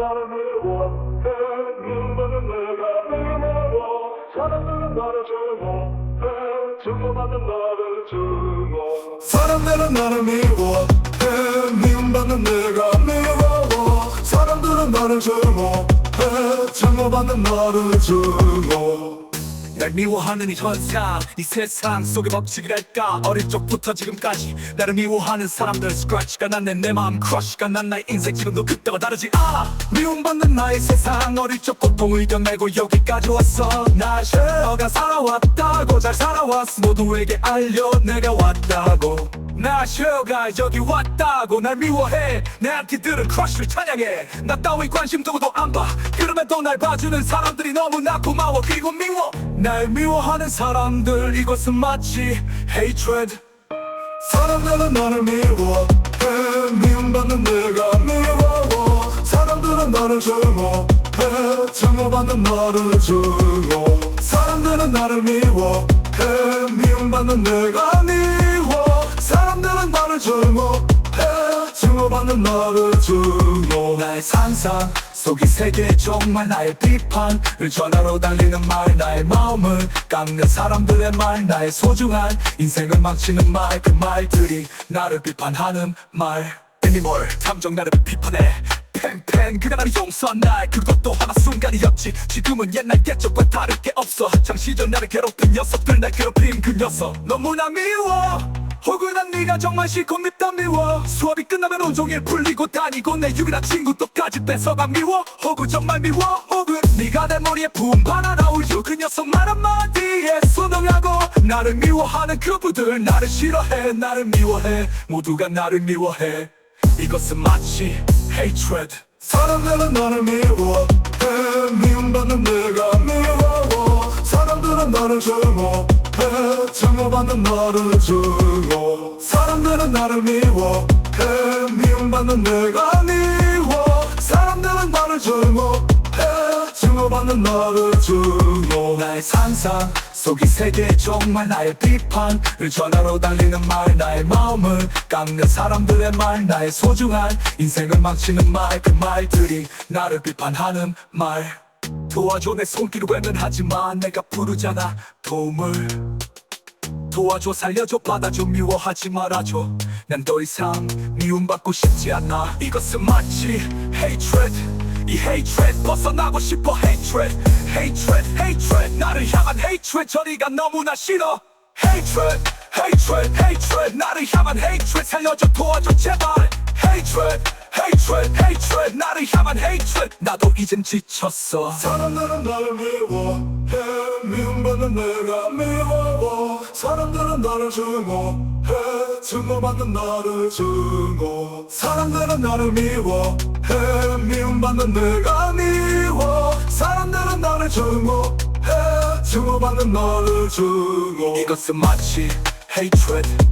나를 미워해. 미움받는 내가 미워 사람들은 나를 증오해. 증오받는 나를 증오. 사람들은 나를 미워해. 미움받는 내가 미워 사람들은 나를 증오해. 증오받는 나를 증오 날 미워하는 이 현상 이 세상 속의 법칙이랄까? 어릴 적부터 지금까지 나를 미워하는 사람들 스크래치가 났네. 내 마음 크러쉬가 난 나의 인생 지금도 그때와 다르지. 아 미움받는 나의 세상. 어릴 적 고통을 이겨내고 여기까지 왔어. 날 너가 살아왔다고 잘 살아왔어. 모두에게 알려. 내가 왔다고 나 셔가 여기 왔다고 날 미워해. 내 안티들은 크러쉬를 찬양해. 나 따위 관심 두고도 안봐. 그럼에도 날 봐주는 사람들이 너무나 고마워. 그리고 미워. 날 미워하는 사람들 이것은 마치 hatred. 사람들은 나를 미워해. 미움받는 내가 미워. 사람들은 나를 증오해. 증오받는 나를 증오. 사람들은 나를 미워해. 미움받는 내가 나를 증오 나의 상상 속이 세계 정말 나의 비판을 전화로 달리는 말 나의 마음을 깎는 사람들의 말 나의 소중한 인생을 망치는 말 그 말들이 나를 비판하는 말. 애니멀 탐정 나를 비판해. 팬팬 그가 나를 용서한 날. 그것도 하나 순간이었지. 지금은 옛날 옛적과 다를 게 없어. 시절 나를 괴롭힌 녀석들 날 괴롭힌 그 녀석. 너무나 미워 혹은 난 네가 정말 싫고 밉다 미워. 수업이 끝나면 온종일 풀리고 다니고 내 유일한 친구 또까지 뺏어가 미워. 혹은 정말 미워. 혹은 네가 내 머리에 분반하나 울려. 그 녀석 말 한마디에 순응하고 나를 미워하는 그부들 나를 싫어해 나를 미워해. 모두가 나를 미워해. 이것은 마치 hatred. 사람들은 나를 미워해. 미움받는 내가 미워 사람들은 나를 증오 해 증오받는 나를 증오 사람들은 나를 미워해 미움받는 내가 미워. 사람들은 나를 증오해 증오받는 나를 증오 나의 상상 속이 세계 정말 나의 비판을 전화로 달리는 말 나의 마음을 깎는 사람들의 말 나의 소중한 인생을 망치는 말 그 말들이 나를 비판하는 말 도와줘 내 손길을 외면 하지만 내가 부르잖아. 도움을 도와줘 살려줘 받아줘 미워하지 말아줘. 난 더 이상 미움받고 싶지 않아. 이것은 마치 hatred. 이 hatred 벗어나고 싶어 hatred. hatred hatred. 나를 향한 hatred. 저리가 너무나 싫어. hatred hatred hatred. 나를 향한 hatred. 살려줘 도와줘 제발. hatred hatred hatred 나를 향한 hatred. 나도 이젠 지쳤어. 사람들은 나를 미워해 미움받는 내가 미워. 사람들은 나를 증오해 증오받는 나를 증오. 사람들은 나를 미워해 미움받는 내가 미워. 사람들은 나를 증오해 증오받는 나를 증오. 이것은 마치 hatred